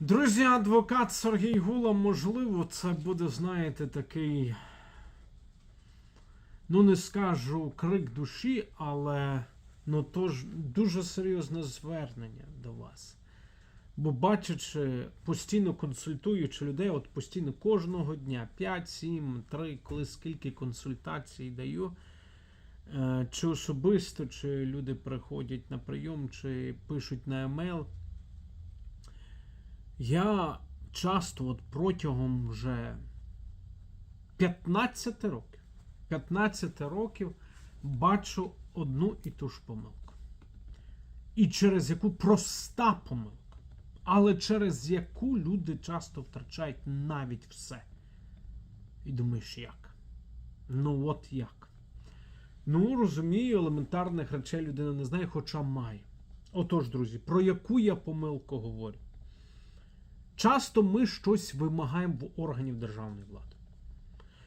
Друзі, адвокат Сергій Гула, можливо, це буде, знаєте, такий. Ну, не скажу крик душі, але ну, тож дуже серйозне звернення до вас. Бо бачачи, постійно консультуючи людей, от постійно кожного дня 5, 7, 3, коли скільки консультацій даю, е, чи особисто, чи люди приходять на прийом, чи пишуть на емейл. Я часто, от протягом вже 15 років, 15 років бачу одну і ту ж помилку. І через яку проста помилка, але через яку люди часто втрачають навіть все. І думаєш, як? Ну, от як? Ну, розумію, елементарних речей людина не знає, хоча має. Отож, друзі, про яку я помилку говорю? Часто ми щось вимагаємо в органів державної влади.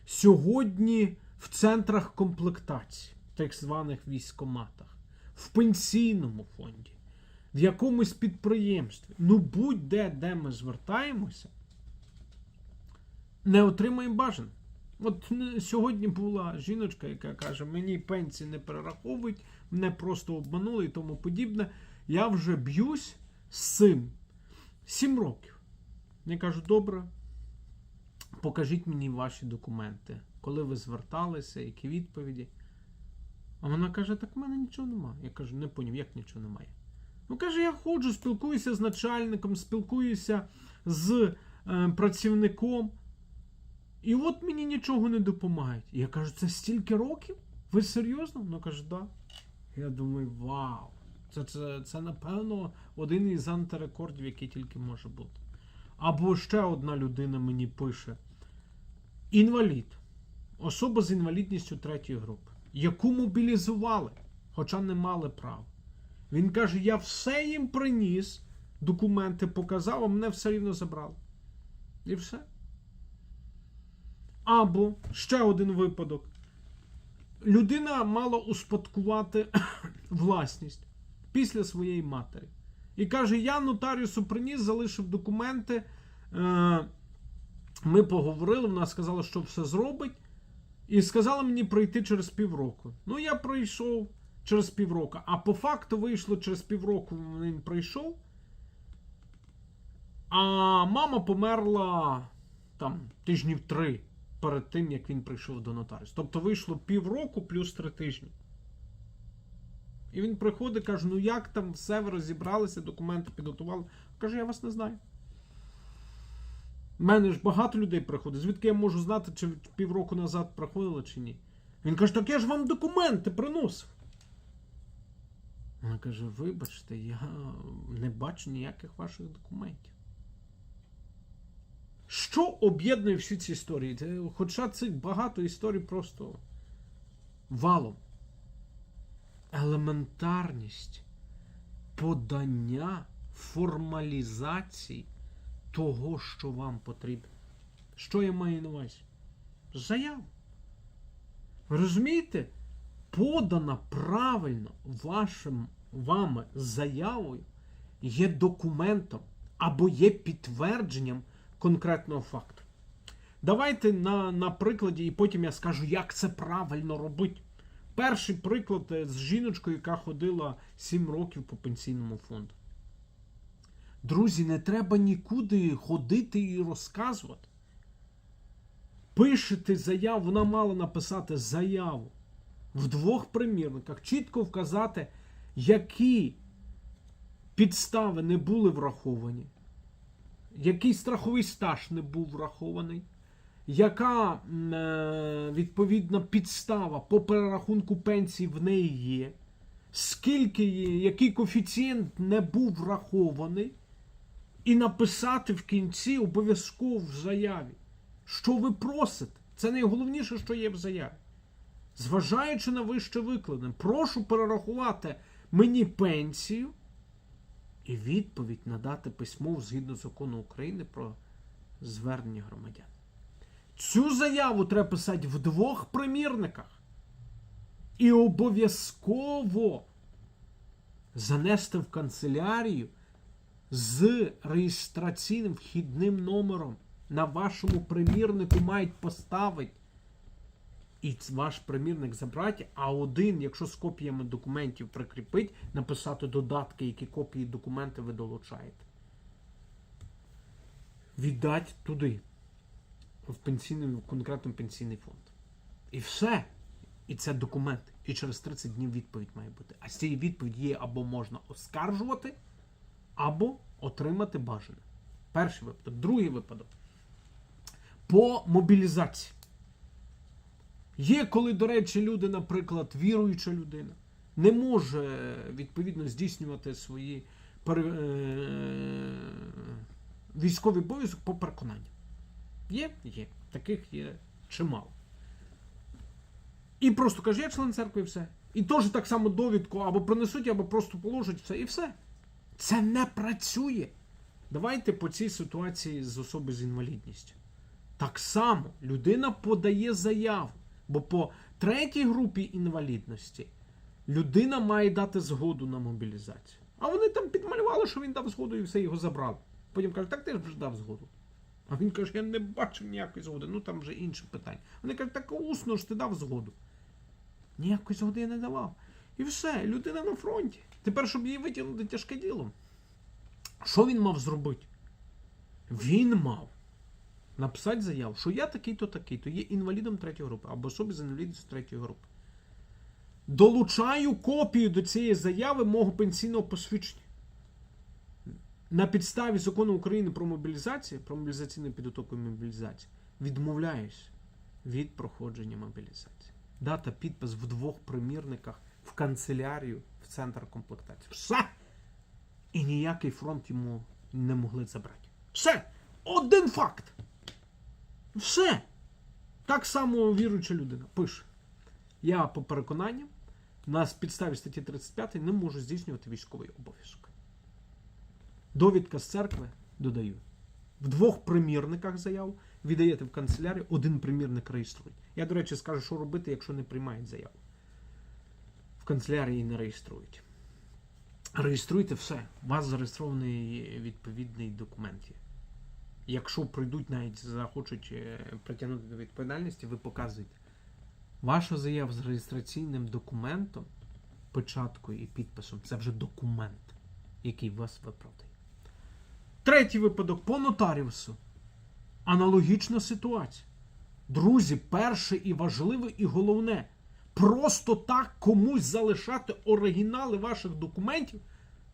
Сьогодні в центрах комплектації, так званих військоматах, в пенсійному фонді, в якомусь підприємстві, ну будь-де, де ми звертаємося, не отримаємо бажано. От сьогодні була жіночка, яка каже, мені пенсії не перераховують, мене просто обманули і тому подібне. Я вже б'юсь з цим сім років. Я кажу, добре, покажіть мені ваші документи, коли ви зверталися, які відповіді. А вона каже, так в мене нічого немає. Я кажу, не поняв, як нічого немає. Ну, каже, я ходжу, спілкуюся з начальником, спілкуюся з е, працівником. І от мені нічого не допомагають. Я кажу, це стільки років? Ви серйозно? Вона каже, да. Я думаю, вау. Це, це, це напевно, один із антирекордів, який тільки може бути. Або ще одна людина мені пише: інвалід, особа з інвалідністю третьої групи, яку мобілізували, хоча не мали права. Він каже: я все їм приніс, документи показав, а мене все рівно забрали. І все. Або ще один випадок. Людина мала успадкувати власність після своєї матері. І каже: я нотаріусу приніс, залишив документи. Е, Ми поговорили, вона сказала, що все зробить. І сказала мені прийти через півроку. Ну, я прийшов через півроку. А по факту вийшло через півроку він прийшов. А мама померла там тижнів три перед тим, як він прийшов до нотаріуса. Тобто вийшло півроку плюс три тижні. І він приходить, каже: ну як там все ви розібралися, документи підготували. Каже, я вас не знаю. У мене ж багато людей приходить. Звідки я можу знати, чи півроку назад приходили, чи ні. Він каже, так я ж вам документи приносив. Вона каже: вибачте, я не бачу ніяких ваших документів. Що об'єднує всі ці історії? Хоча цих багато історій просто валом елементарність подання формалізації того, що вам потрібно. Що я маю на увазі? Заяву. Розумієте? Подана правильно вашим вами заявою є документом або є підтвердженням конкретного факту. Давайте на, на прикладі, і потім я скажу, як це правильно робити. Перший приклад е, з жіночкою, яка ходила 7 років по пенсійному фонду. Друзі, не треба нікуди ходити і розказувати. Пишете заяву, вона мала написати заяву в двох примірниках, чітко вказати, які підстави не були враховані, який страховий стаж не був врахований яка е, відповідна підстава по перерахунку пенсії в неї є, скільки є, який коефіцієнт не був врахований, і написати в кінці обов'язково в заяві, що ви просите. Це найголовніше, що є в заяві. Зважаючи на вище викладене, прошу перерахувати мені пенсію і відповідь надати письмово згідно закону України про звернення громадян. Цю заяву треба писати в двох примірниках. І обов'язково занести в канцелярію з реєстраційним вхідним номером на вашому примірнику мають поставити. І ваш примірник забрати, а один, якщо з копіями документів прикріпить, написати додатки, які копії документи ви долучаєте. Віддать туди, в пенсійний, в конкретний пенсійний фонд. І все. І це документ. І через 30 днів відповідь має бути. А з цієї відповіді є або можна оскаржувати, або отримати бажане. Перший випадок. Другий випадок. По мобілізації. Є, коли, до речі, люди, наприклад, віруюча людина, не може відповідно здійснювати свої пере... е, військові обов'язок по переконанню. Є? Є. Таких є чимало. І просто каже, я член церкви і все. І теж так само довідку або принесуть, або просто положать все, і все. Це не працює. Давайте по цій ситуації з особи з інвалідністю. Так само людина подає заяву, бо по третій групі інвалідності людина має дати згоду на мобілізацію. А вони там підмалювали, що він дав згоду і все його забрали. Потім кажуть, так ти ж дав згоду. А він каже, я не бачив ніякої згоди. Ну там вже інше питання. Вони кажуть, так усно ж ти дав згоду. Ніякої згоди я не давав. І все, людина на фронті. Тепер, щоб її витягнути тяжке діло. Що він мав зробити? Він мав написати заяву, що я такий-то такий-то, є інвалідом третьої групи або особі з інвалідністю третьої групи. Долучаю копію до цієї заяви мого пенсійного посвідчення. На підставі закону України про мобілізацію, про мобілізаційну підготовку і мобілізацію, відмовляюсь від проходження мобілізації. Дата підпис в двох примірниках в канцелярію в центр комплектації. Все! І ніякий фронт йому не могли забрати. Все! Один факт! Все! Так само віруюча людина пише. Я по переконанням на підставі статті 35 не можу здійснювати військовий обов'язок. Довідка з церкви додаю. В двох примірниках заяву віддаєте в канцелярію, один примірник реєструють. Я, до речі, скажу, що робити, якщо не приймають заяву. В канцелярії не реєструють. Реєструйте все. У вас зареєстрований відповідний документ. є. Якщо прийдуть, навіть захочуть е, притягнути до відповідальності, ви показуєте. Ваша заява з реєстраційним документом, печаткою і підписом це вже документ, який вас виправдає. Третій випадок по нотаріусу. Аналогічна ситуація. Друзі, перше і важливе, і головне. Просто так комусь залишати оригінали ваших документів.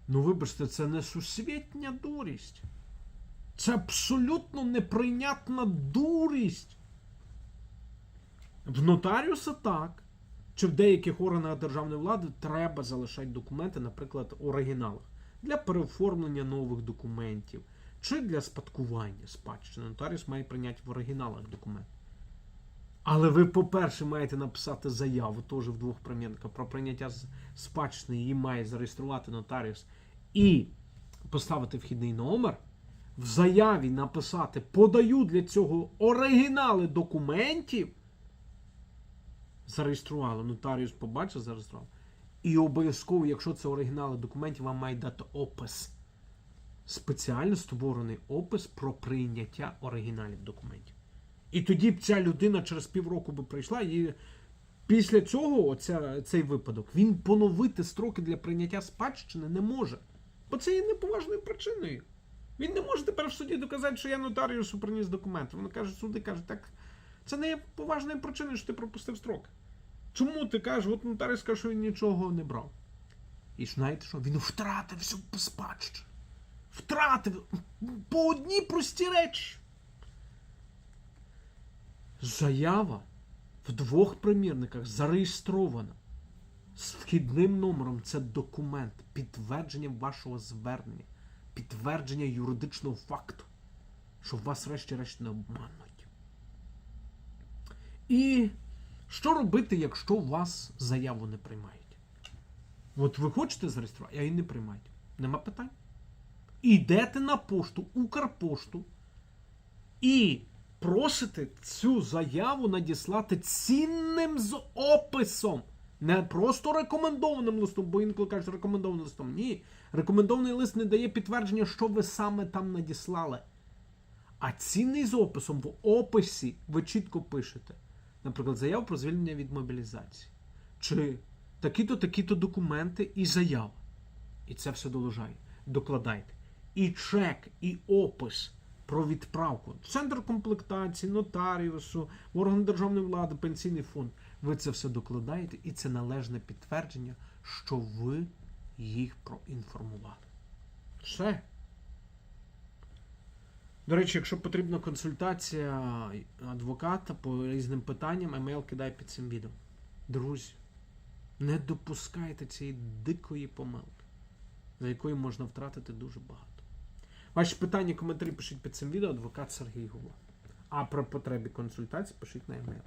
Ну, вибачте, це не сусвітня дурість. Це абсолютно неприйнятна дурість. В нотаріуса так. Чи в деяких органах державної влади треба залишати документи, наприклад, оригіналах для переоформлення нових документів чи для спадкування спадщини. Нотаріус має прийняти в оригіналах документ. Але ви, по-перше, маєте написати заяву теж в двох примірниках про прийняття спадщини, її має зареєструвати нотаріус і поставити вхідний номер. В заяві написати подаю для цього оригінали документів. Зареєстрували, нотаріус побачив, зареєстрував. І обов'язково, якщо це оригінали документів, вам має дати опис. Спеціально створений опис про прийняття оригіналів документів. І тоді б ця людина через півроку би прийшла і після цього оця, цей випадок він поновити строки для прийняття спадщини не може. Бо це є неповажною причиною. Він не може тепер в суді доказати, що я нотаріусу приніс документи. Вони кажуть, суди кажуть, так це не є поважною причиною, що ти пропустив строк. Чому ти кажеш, от нотаріус каже, що він нічого не брав? І знаєте що? Він втратив всю спадщину. Втратив по одній простій речі. Заява в двох примірниках зареєстрована з вхідним номером. Це документ, підтвердження вашого звернення, підтвердження юридичного факту, що вас врешті-решт не обмануть. І що робити, якщо вас заяву не приймають? От ви хочете зареєструвати, а її не приймають. Нема питань. Ідете на пошту, Укрпошту і просите цю заяву надіслати цінним з описом. Не просто рекомендованим листом, бо інколи кажуть рекомендованим листом. Ні. Рекомендований лист не дає підтвердження, що ви саме там надіслали. А цінний з описом в описі ви чітко пишете. Наприклад, заяву про звільнення від мобілізації. Чи такі-то, такі-то документи і заява. І це все доложає. Докладайте. І чек, і опис про відправку. Центр комплектації, нотаріусу, орган державної влади, пенсійний фонд. Ви це все докладаєте, і це належне підтвердження, що ви їх проінформували. Все. До речі, якщо потрібна консультація адвоката по різним питанням, емейл кидай під цим відео. Друзі, не допускайте цієї дикої помилки, за якою можна втратити дуже багато. Ваші питання, коментарі пишіть під цим відео, адвокат Сергій Гула. А про потребі консультації пишіть на емейл.